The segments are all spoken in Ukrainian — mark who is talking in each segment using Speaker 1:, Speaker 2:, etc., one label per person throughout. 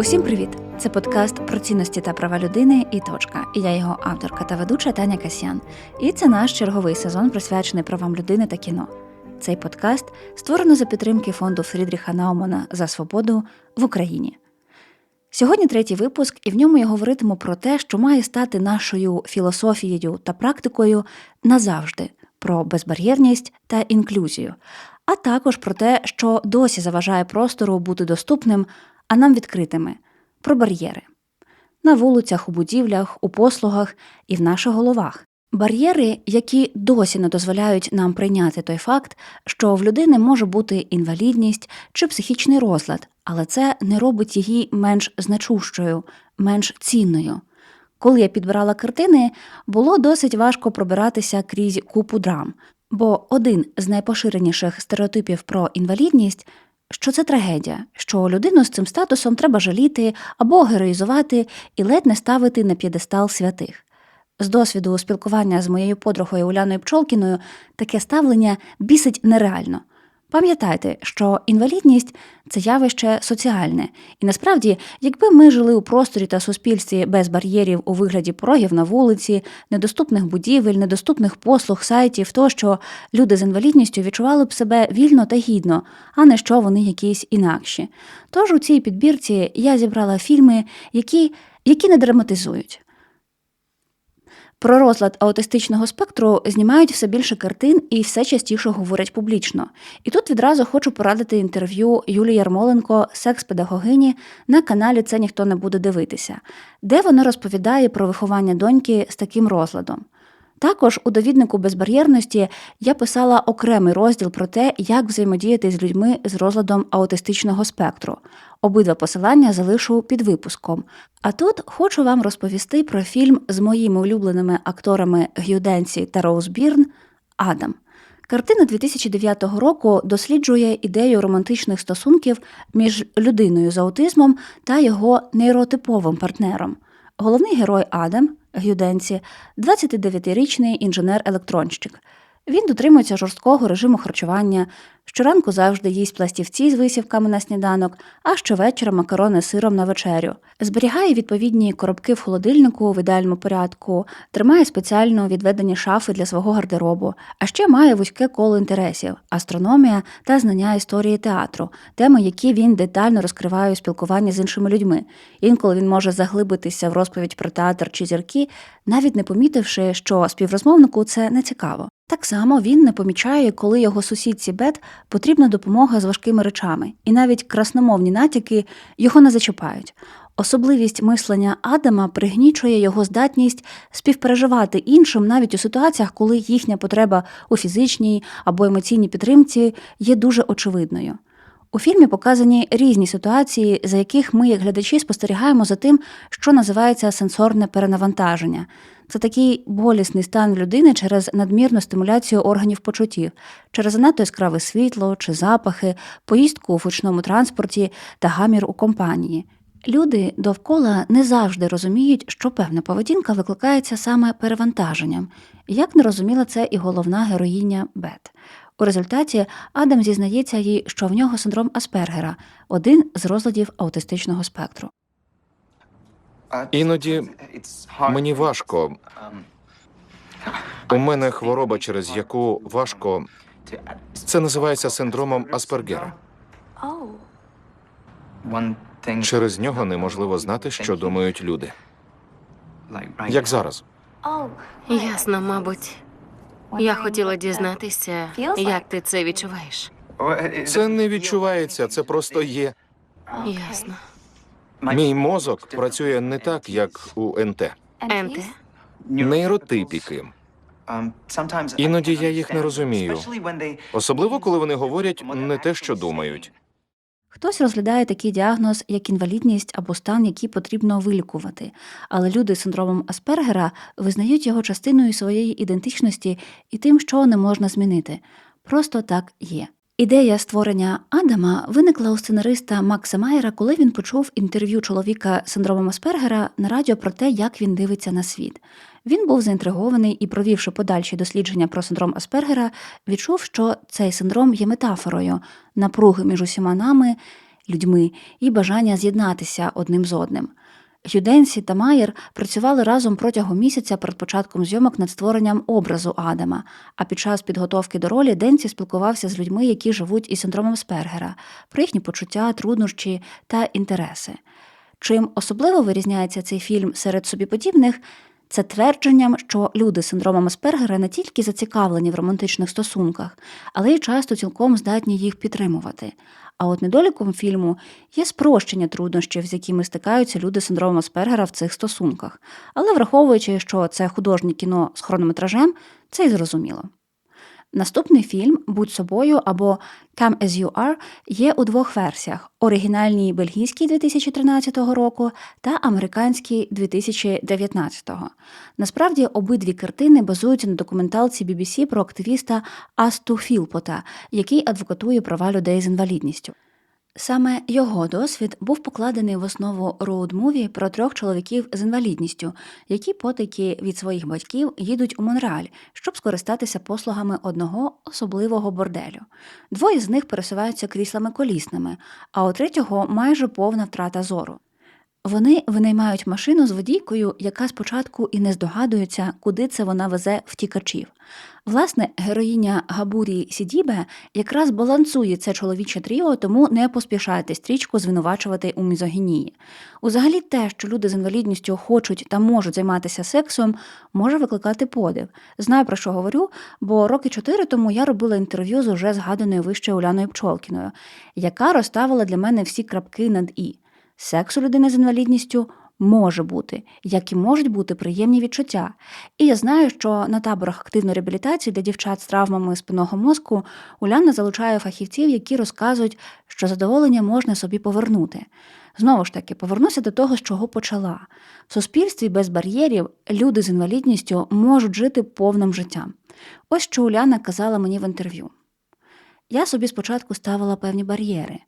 Speaker 1: Усім привіт! Це подкаст про цінності та права людини і точка. І я його авторка та ведуча Таня Касьян. І це наш черговий сезон, присвячений правам людини та кіно. Цей подкаст створено за підтримки фонду Фрідріха Наумана за свободу в Україні. Сьогодні третій випуск, і в ньому я говоритиму про те, що має стати нашою філософією та практикою назавжди про безбар'єрність та інклюзію, а також про те, що досі заважає простору бути доступним, а нам відкритими про бар'єри на вулицях, у будівлях, у послугах і в наших головах. Бар'єри, які досі не дозволяють нам прийняти той факт, що в людини може бути інвалідність чи психічний розлад, але це не робить її менш значущою, менш цінною. Коли я підбирала картини, було досить важко пробиратися крізь купу драм, бо один з найпоширеніших стереотипів про інвалідність що це трагедія, що людину з цим статусом треба жаліти або героїзувати і ледь не ставити на п'єдестал святих. З досвіду спілкування з моєю подругою Уляною Пчолкіною таке ставлення бісить нереально. Пам'ятайте, що інвалідність це явище соціальне, і насправді, якби ми жили у просторі та суспільстві без бар'єрів у вигляді порогів на вулиці, недоступних будівель, недоступних послуг, сайтів, тощо люди з інвалідністю відчували б себе вільно та гідно, а не що вони якісь інакші. Тож у цій підбірці я зібрала фільми, які, які не драматизують. Про розлад аутистичного спектру знімають все більше картин і все частіше говорять публічно. І тут відразу хочу порадити інтерв'ю Юлії Ярмоленко, секс-педагогині, на каналі Це ніхто не буде дивитися, де вона розповідає про виховання доньки з таким розладом. Також у довіднику безбар'єрності я писала окремий розділ про те, як взаємодіяти з людьми з розладом аутистичного спектру. Обидва посилання залишу під випуском. А тут хочу вам розповісти про фільм з моїми улюбленими акторами Г'ю Денсі та Роуз Бірн Адам. Картина 2009 року досліджує ідею романтичних стосунків між людиною з аутизмом та його нейротиповим партнером. Головний герой Адам Гюденці, 29-річний інженер-електронщик. Він дотримується жорсткого режиму харчування, щоранку завжди їсть пластівці з висівками на сніданок, а щовечора макарони з сиром на вечерю. Зберігає відповідні коробки в холодильнику в ідеальному порядку, тримає спеціально відведені шафи для свого гардеробу, а ще має вузьке коло інтересів, астрономія та знання історії театру, теми, які він детально розкриває у спілкуванні з іншими людьми. Інколи він може заглибитися в розповідь про театр чи зірки, навіть не помітивши, що співрозмовнику це не цікаво. Так само він не помічає, коли його сусідці Бет потрібна допомога з важкими речами, і навіть красномовні натяки його не зачіпають. Особливість мислення Адама пригнічує його здатність співпереживати іншим навіть у ситуаціях, коли їхня потреба у фізичній або емоційній підтримці є дуже очевидною. У фільмі показані різні ситуації, за яких ми, як глядачі, спостерігаємо за тим, що називається сенсорне перенавантаження. Це такий болісний стан людини через надмірну стимуляцію органів почуттів, через занадто яскраве світло чи запахи, поїздку у фучному транспорті та гамір у компанії. Люди довкола не завжди розуміють, що певна поведінка викликається саме перевантаженням, як не розуміла це і головна героїня Бет. У результаті Адам зізнається їй, що в нього синдром Аспергера, один з розладів аутистичного спектру.
Speaker 2: Іноді мені важко. У мене хвороба, через яку важко. Це називається синдромом Аспергера. Через нього неможливо знати, що думають люди. Як зараз.
Speaker 3: Ясно, мабуть. Я хотіла дізнатися, як ти це відчуваєш.
Speaker 2: Це не відчувається, це просто є.
Speaker 3: Ясно.
Speaker 2: Мій мозок працює не так, як у НТ.
Speaker 3: НТ?
Speaker 2: Нейротипіки.
Speaker 4: Іноді я їх не розумію.
Speaker 2: Особливо, коли вони говорять не те, що думають.
Speaker 1: Хтось розглядає такий діагноз як інвалідність або стан, який потрібно вилікувати, але люди з синдромом Аспергера визнають його частиною своєї ідентичності і тим, що не можна змінити. Просто так є. Ідея створення Адама виникла у сценариста Макса Майера, коли він почув інтерв'ю чоловіка з синдромом Аспергера на радіо про те, як він дивиться на світ. Він був заінтригований і, провівши подальші дослідження про синдром Аспергера, відчув, що цей синдром є метафорою напруги між усіма нами, людьми і бажання з'єднатися одним з одним. Юденсі та Майер працювали разом протягом місяця перед початком зйомок над створенням образу Адама. А під час підготовки до ролі Денсі спілкувався з людьми, які живуть із синдромом Спергера, про їхні почуття, труднощі та інтереси. Чим особливо вирізняється цей фільм серед собі подібних, це твердженням, що люди з синдромом Аспергера не тільки зацікавлені в романтичних стосунках, але й часто цілком здатні їх підтримувати. А от недоліком фільму є спрощення труднощів, з якими стикаються люди з синдромом Аспергера в цих стосунках. Але враховуючи, що це художнє кіно з хронометражем, це й зрозуміло. Наступний фільм Будь собою або Come As You Are є у двох версіях: оригінальній бельгійській 2013 року та американській 2019. Насправді обидві картини базуються на документалці BBC про активіста Асту Філпота, який адвокатує права людей з інвалідністю. Саме його досвід був покладений в основу роуд-муві про трьох чоловіків з інвалідністю, які потики від своїх батьків їдуть у Монреаль, щоб скористатися послугами одного особливого борделю. Двоє з них пересуваються кріслами колісними, а у третього майже повна втрата зору. Вони винаймають машину з водійкою, яка спочатку і не здогадується, куди це вона везе втікачів. Власне, героїня Габурі Сідібе якраз балансує це чоловіче тріо, тому не поспішайте стрічку звинувачувати у мізогінії. Узагалі, те, що люди з інвалідністю хочуть та можуть займатися сексом, може викликати подив. Знаю про що говорю, бо роки чотири тому я робила інтерв'ю з уже згаданою вище Уляною Пчолкіною, яка розставила для мене всі крапки над і. Секс у людини з інвалідністю може бути, як і можуть бути приємні відчуття. І я знаю, що на таборах активної реабілітації для дівчат з травмами спинного мозку Уляна залучає фахівців, які розказують, що задоволення можна собі повернути. Знову ж таки, повернуся до того, з чого почала. В суспільстві без бар'єрів люди з інвалідністю можуть жити повним життям. Ось що Уляна казала мені в інтерв'ю. Я собі спочатку ставила певні бар'єри.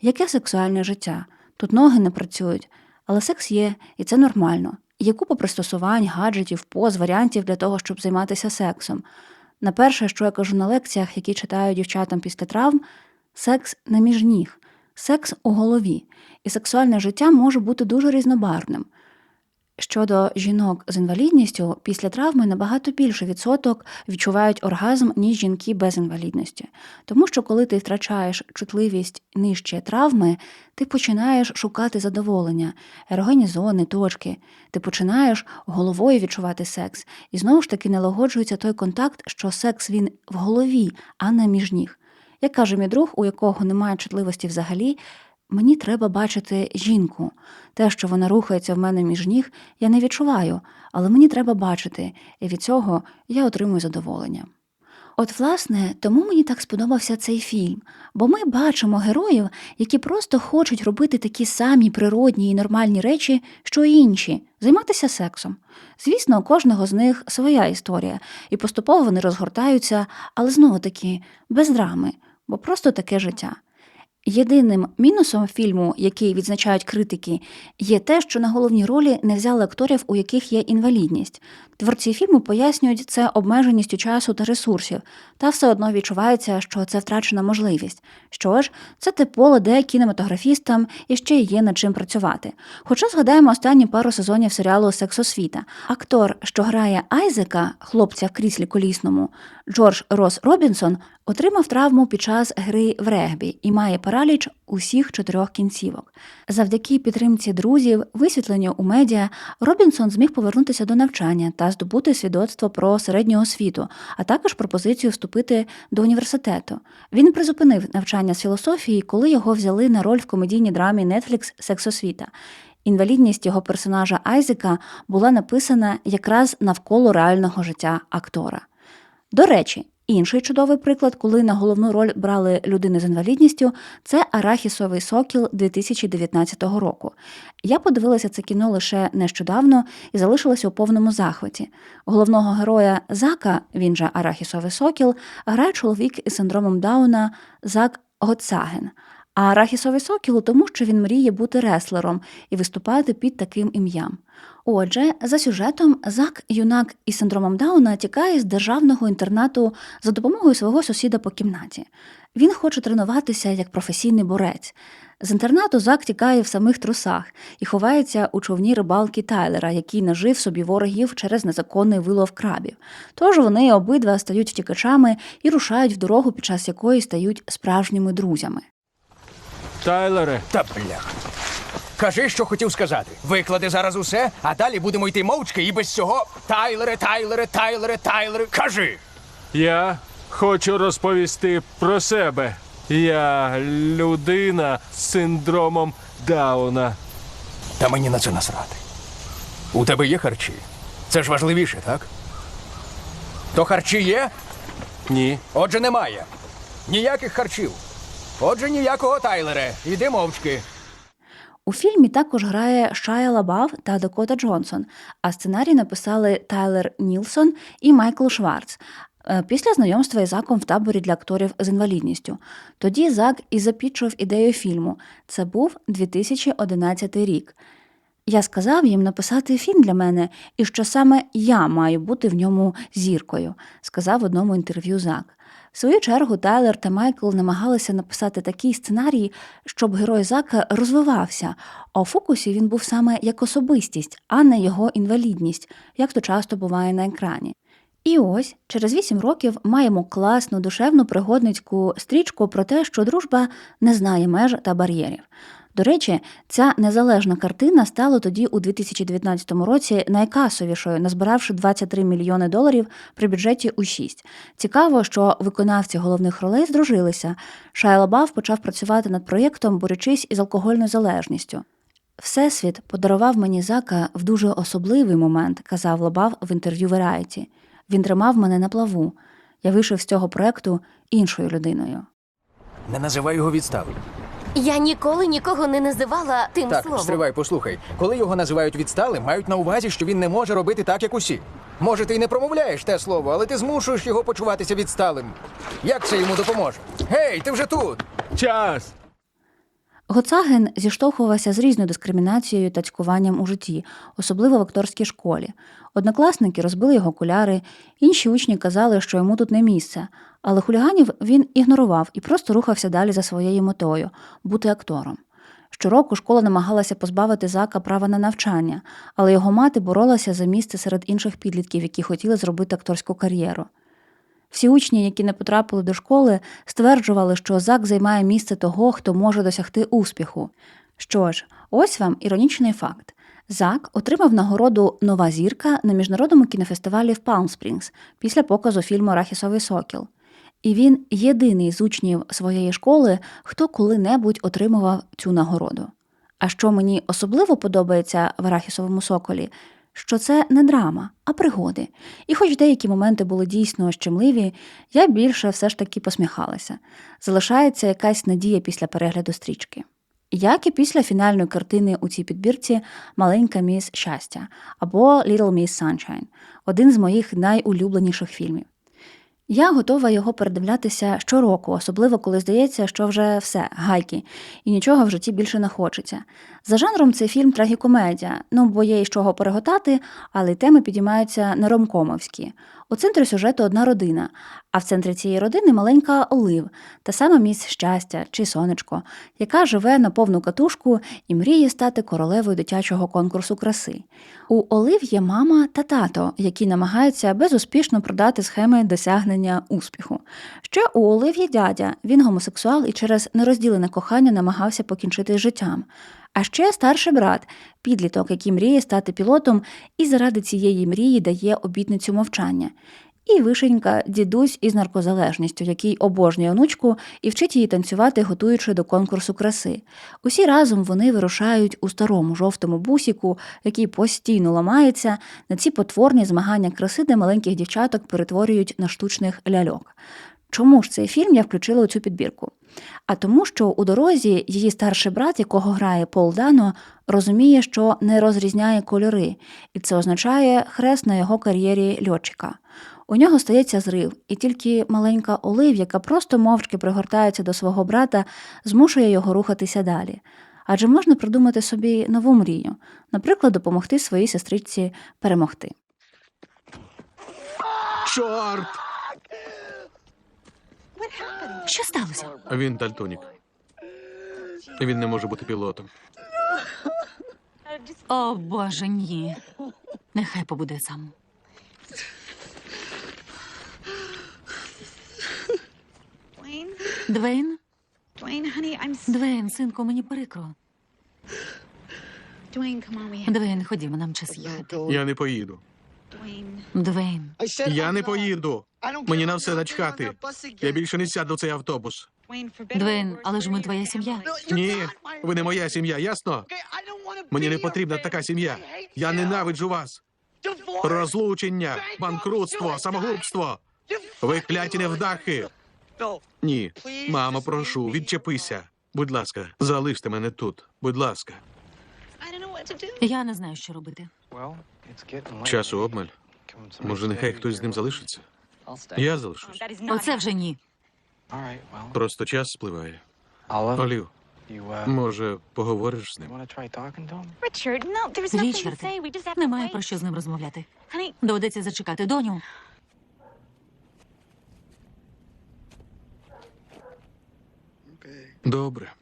Speaker 1: Яке сексуальне життя? Тут ноги не працюють, але секс є, і це нормально. Є купа пристосувань, гаджетів, поз, варіантів для того, щоб займатися сексом. На перше, що я кажу на лекціях, які читаю дівчатам після травм, секс не між ніг, секс у голові, і сексуальне життя може бути дуже різнобарвним. Щодо жінок з інвалідністю, після травми набагато більше відсоток відчувають оргазм, ніж жінки без інвалідності. Тому що коли ти втрачаєш чутливість нижче травми, ти починаєш шукати задоволення, ерогенні зони, точки, ти починаєш головою відчувати секс, і знову ж таки налагоджується той контакт, що секс він в голові, а не між ніг. Як каже мій друг, у якого немає чутливості взагалі, Мені треба бачити жінку. Те, що вона рухається в мене між ніг, я не відчуваю, але мені треба бачити, і від цього я отримую задоволення. От, власне, тому мені так сподобався цей фільм, бо ми бачимо героїв, які просто хочуть робити такі самі природні і нормальні речі, що й інші, займатися сексом. Звісно, у кожного з них своя історія, і поступово вони розгортаються, але знову таки без драми, бо просто таке життя. Єдиним мінусом фільму, який відзначають критики, є те, що на головні ролі не взяли акторів, у яких є інвалідність. Творці фільму пояснюють це обмеженістю часу та ресурсів, та все одно відчувається, що це втрачена можливість. Що ж, це те поле, де кінематографістам іще є над чим працювати. Хоча згадаємо останні пару сезонів серіалу Сексосвіта. Актор, що грає Айзека, хлопця в кріслі колісному, Джордж Рос Робінсон, отримав травму під час гри в регбі і має параліч усіх чотирьох кінцівок. Завдяки підтримці друзів, висвітленню у медіа, Робінсон зміг повернутися до навчання та здобути свідоцтво про середню освіту, а також пропозицію вступити до університету. Він призупинив навчання з філософії, коли його взяли на роль в комедійній драмі Netflix «Сексосвіта». Інвалідність його персонажа Айзека була написана якраз навколо реального життя актора. До речі, інший чудовий приклад, коли на головну роль брали людини з інвалідністю, це Арахісовий сокіл 2019 року. Я подивилася це кіно лише нещодавно і залишилася у повному захваті. Головного героя Зака, він же Арахісовий сокіл, грає чоловік із синдромом Дауна Зак Гоцаген. А арахісовий сокіл тому, що він мріє бути реслером і виступати під таким ім'ям. Отже, за сюжетом, Зак, юнак із синдромом Дауна тікає з державного інтернату за допомогою свого сусіда по кімнаті. Він хоче тренуватися як професійний борець. З інтернату Зак тікає в самих трусах і ховається у човні рибалки Тайлера, який нажив собі ворогів через незаконний вилов крабів. Тож вони обидва стають втікачами і рушають в дорогу, під час якої стають справжніми друзями.
Speaker 5: Тайлере,
Speaker 6: Та бляха. Кажи, що хотів сказати. Виклади зараз усе, а далі будемо йти мовчки і без цього. Тайлере, Тайлере, Тайлере, Тайлере. Кажи.
Speaker 5: я хочу розповісти про себе. Я людина з синдромом Дауна.
Speaker 6: Та мені на це насрати. У тебе є харчі? Це ж важливіше, так? То харчі є?
Speaker 5: Ні.
Speaker 6: Отже, немає. Ніяких харчів. Отже, ніякого Тайлере. Іди мовчки.
Speaker 1: У фільмі також грає Шая Лабав та Дакота Джонсон, а сценарій написали Тайлер Нілсон і Майкл Шварц. е, Після знайомства із Заком в таборі для акторів з інвалідністю. Тоді Зак і запічував ідею фільму. Це був 2011 рік. Я сказав їм написати фільм для мене, і що саме я маю бути в ньому зіркою, сказав в одному інтерв'ю Зак. В свою чергу Тайлер та Майкл намагалися написати такий сценарій, щоб герой Зака розвивався, а у фокусі він був саме як особистість, а не його інвалідність, як то часто буває на екрані. І ось через вісім років маємо класну душевну пригодницьку стрічку про те, що дружба не знає меж та бар'єрів. До речі, ця незалежна картина стала тоді у 2019 році найкасовішою, назбиравши 23 мільйони доларів при бюджеті у 6. Цікаво, що виконавці головних ролей здружилися. Шайа Лабаф почав працювати над проєктом, борючись із алкогольною залежністю. Всесвіт подарував мені зака в дуже особливий момент, казав Лабав в інтерв'ю Variety. Він тримав мене на плаву. Я вийшов з цього проекту іншою людиною.
Speaker 6: Не називай його відстави.
Speaker 3: Я ніколи нікого не називала тим
Speaker 6: Так,
Speaker 3: словом.
Speaker 6: стривай, послухай. Коли його називають відсталим, мають на увазі, що він не може робити так, як усі. Може, ти й не промовляєш те слово, але ти змушуєш його почуватися відсталим. Як це йому допоможе? Гей, ти вже тут!
Speaker 5: Час!
Speaker 1: Гоцаген зіштовхувався з різною дискримінацією та цькуванням у житті, особливо в акторській школі. Однокласники розбили його окуляри, інші учні казали, що йому тут не місце, але хуліганів він ігнорував і просто рухався далі за своєю метою бути актором. Щороку школа намагалася позбавити зака права на навчання, але його мати боролася за місце серед інших підлітків, які хотіли зробити акторську кар'єру. Всі учні, які не потрапили до школи, стверджували, що Зак займає місце того, хто може досягти успіху. Що ж, ось вам іронічний факт. Зак отримав нагороду Нова зірка на міжнародному кінофестивалі в Палм Спрінгс після показу фільму Арахісовий сокіл. І він єдиний з учнів своєї школи, хто коли-небудь отримував цю нагороду. А що мені особливо подобається в Арахісовому соколі, що це не драма, а пригоди. І хоч деякі моменти були дійсно щемливі, я більше все ж таки посміхалася. Залишається якась надія після перегляду стрічки. Як і після фінальної картини у цій підбірці Маленька міс щастя або Little Miss Sunshine – один з моїх найулюбленіших фільмів. Я готова його передивлятися щороку, особливо коли здається, що вже все, гайки, і нічого в житті більше не хочеться. За жанром цей фільм трагікомедія, ну бо є із чого переготати, але й теми підіймаються не ромкомовські. У центрі сюжету одна родина, а в центрі цієї родини маленька Олив, та сама міс щастя чи сонечко, яка живе на повну катушку і мріє стати королевою дитячого конкурсу краси. У Олив є мама та тато, які намагаються безуспішно продати схеми досягнення успіху. Ще у Олив є дядя, він гомосексуал і через нерозділене кохання намагався покінчити з життям. А ще старший брат, підліток, який мріє стати пілотом, і заради цієї мрії дає обітницю мовчання. І вишенька дідусь із наркозалежністю, який обожнює онучку і вчить її танцювати, готуючи до конкурсу краси. Усі разом вони вирушають у старому жовтому бусіку, який постійно ламається, на ці потворні змагання краси, де маленьких дівчаток перетворюють на штучних ляльок. Чому ж цей фільм я включила у цю підбірку? А тому, що у дорозі її старший брат, якого грає Пол Дано, розуміє, що не розрізняє кольори, і це означає хрест на його кар'єрі льотчика. У нього стається зрив, і тільки маленька Олив, яка просто мовчки пригортається до свого брата, змушує його рухатися далі. Адже можна придумати собі нову мрію, наприклад, допомогти своїй сестричці перемогти.
Speaker 5: Чорт!
Speaker 7: Що сталося?
Speaker 8: Він дальтонік. Він не може бути пілотом.
Speaker 7: О, Боже, ні. Нехай побуде сам. Двейн? Двейн, синку, мені прикро. Двейн, ходімо, нам час їхати.
Speaker 8: Я не поїду.
Speaker 7: Двейн,
Speaker 8: Я не поїду. Мені на все начхати. Я більше не сяду в цей автобус.
Speaker 7: Двейн, але ж ми твоя сім'я.
Speaker 8: Ні, ви не моя сім'я, ясно? Мені не потрібна така сім'я. Я ненавиджу вас. Розлучення, банкрутство, самогубство. Ви кляті невдахи. Ні, мамо, прошу, відчепися. Будь ласка, залиште мене тут. Будь ласка.
Speaker 7: Я не знаю, що робити.
Speaker 8: Часу обмаль. Може, нехай хтось з ним залишиться? Я залишусь.
Speaker 7: Оце вже ні.
Speaker 8: Просто час спливає. Олів, може, поговориш з ним?
Speaker 3: Richard, no, there's nothing to
Speaker 7: Річард,
Speaker 3: say. We just have to
Speaker 7: немає про що з ним розмовляти. Доведеться зачекати доню.
Speaker 8: Добре.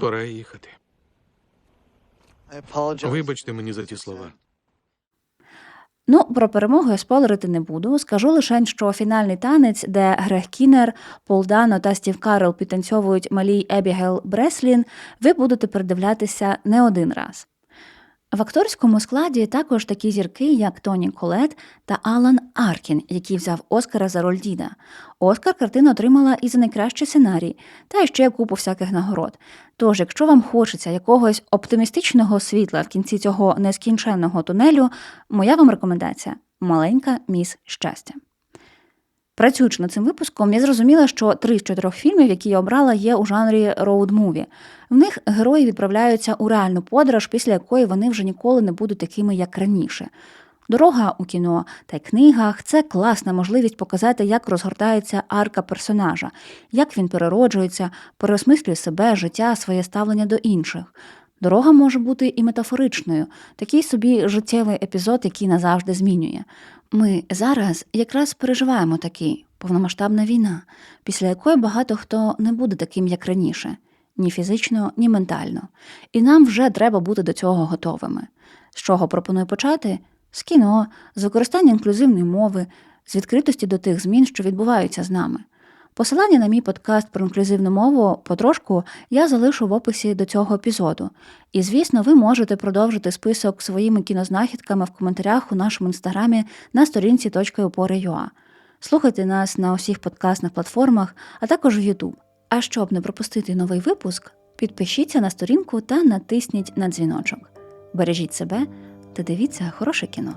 Speaker 8: Пора їхати. Вибачте мені за ті слова.
Speaker 1: Ну, про перемогу я спойлерити не буду. Скажу лише, що фінальний танець, де Грег Кінер, Пол Дано та Стів Карл підтанцьовують малій Ебігел Бреслін, ви будете передивлятися не один раз. В акторському складі також такі зірки, як Тоні Колет та Алан Аркін, який взяв Оскара за роль Діда. Оскар картина отримала і за найкращий сценарій, та ще купу всяких нагород. Тож, якщо вам хочеться якогось оптимістичного світла в кінці цього нескінченного тунелю, моя вам рекомендація маленька міс щастя. Працюючи над цим випуском, я зрозуміла, що три з чотирьох фільмів, які я обрала, є у жанрі роуд-муві. В них герої відправляються у реальну подорож, після якої вони вже ніколи не будуть такими, як раніше. Дорога у кіно та й книгах це класна можливість показати, як розгортається арка персонажа, як він перероджується, переосмислює себе, життя, своє ставлення до інших. Дорога може бути і метафоричною, такий собі життєвий епізод, який назавжди змінює. Ми зараз якраз переживаємо такий повномасштабна війна, після якої багато хто не буде таким, як раніше, ні фізично, ні ментально. І нам вже треба бути до цього готовими. З чого пропоную почати? З кіно, з використання інклюзивної мови, з відкритості до тих змін, що відбуваються з нами. Посилання на мій подкаст про інклюзивну мову потрошку я залишу в описі до цього епізоду. І, звісно, ви можете продовжити список своїми кінознахідками в коментарях у нашому інстаграмі на сторінці .опори.ua. Слухайте нас на усіх подкастних платформах, а також в YouTube. А щоб не пропустити новий випуск, підпишіться на сторінку та натисніть на дзвіночок. Бережіть себе та дивіться хороше кіно.